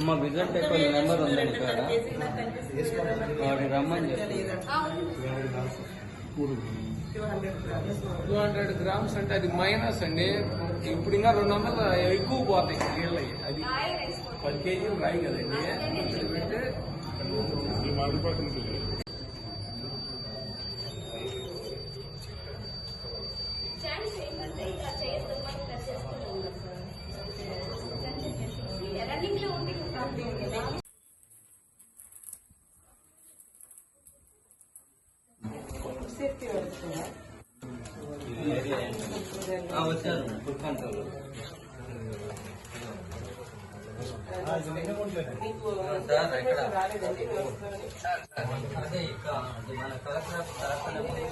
అమ్మ vision టెక్కోల్ number ఉందండి ఇక్కడ వాడి రమ్మని చెప్పి. టూ హండ్రెడ్ గ్రామ్స్ అంటే అది మైనస్ అండి. ఇప్పుడు ఇంకా రెండు వందలు ఎక్కువ పోతాయి నీళ్ళు అది పది కేజీలు రాయి కదండి. వచ్చారు ఫుడ్ కంట్రోల్ సార్ ఎక్కడ అదే ఇక్కడ మన కలెక్టర్ కలెక్టర్ అమ్మాయి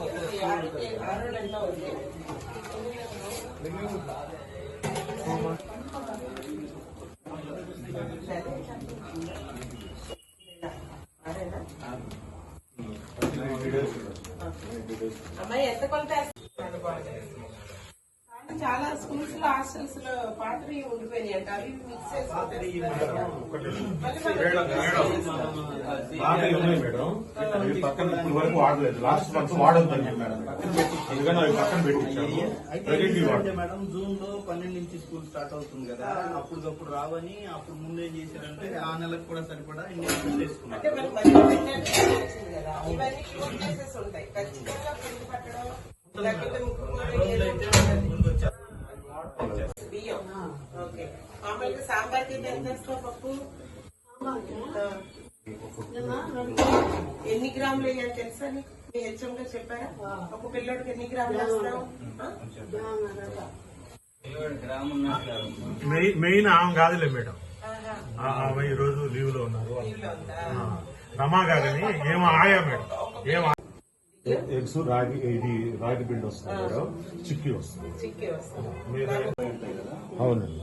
ఎంత కొలత చాలా స్కూల్స్లో హాస్టల్స్లో పాటరీ ఉండిపోయినాయి అంట. అవి మిక్స్ మేడం అవి పక్కన ఇప్పుడు వరకు వాడలేదు. లాస్ట్ మంత్ వాడొద్దని చెప్పారు అందుకని అవి పక్కన పెట్టించాము ప్రజెంట్ అయితే వాడు మేడం జూన్లో పన్నెండు నుంచి స్కూల్ స్టార్ట్ అవుతుంది కదా. అప్పటికప్పుడు రావని అప్పుడు ముందు ఏం చేశారంటే ఆ నెలకు కూడా సరిపడా ఇండియన్ చేసుకున్నారు. ఎన్ని గ్రాములు వేయాలి తెలుసా మీ హెచ్ఎం గారు చెప్పారా? ఒక పిల్లోడికి ఎన్ని గ్రాములు వేస్తావు? మెయిన్ మెయిన్ ఆమె కాదులే మేడం. ఆమె ఈ రోజు లీవ్లో ఉన్నారు రమా గారని ఏమో ఆయా మేడం? ఏమో ఎగ్స్ రాగి ఇది రాగి పిండి వస్తుంది మేడం. చిక్కీ వస్తుంది. చిక్కే వస్తుంది. అవునండి.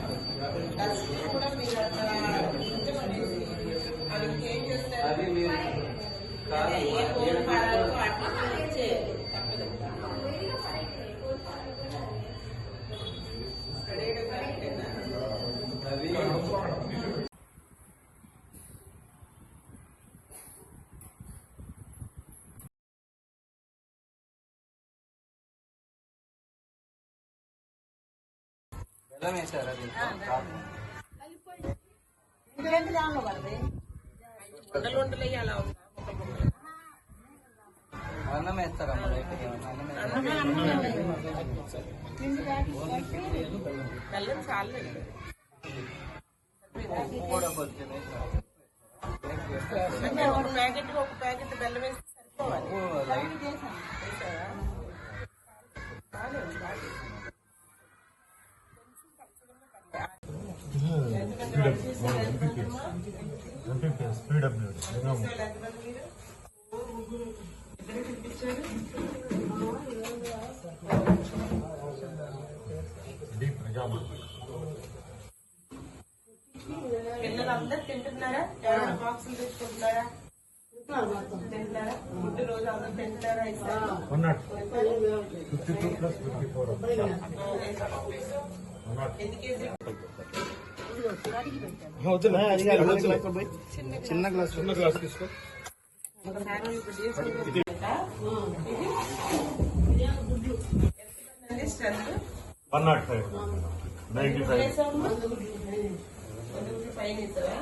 కూడా మీరు అది మీరు కాదు. అన్నం అన్నం బెల్లం. చాలు. వేస్తారు ప్యాకెట్ ఒక ప్యాకెట్ బెల్లం వేస్తే సరిపోవాలి. స్పీడప్ ఎంతమంది మీరు? ఇద్దరే పిలిపించారు? డీప్ నిజామా? పిల్లలు అందరు తింటున్నారా? ఎవరైనా బాక్సులు తెచ్చుకుంటున్నారా? తింటున్నారా? ఫుడ్ రోజు అందరు తింటున్నారా? Fifty two plus fifty four. ఎన్ని కేజీ చిన్న గ్లాస్ చిన్న గ్లాస్ తీసుకో strength one naught five ninety five పైన ఇస్తారా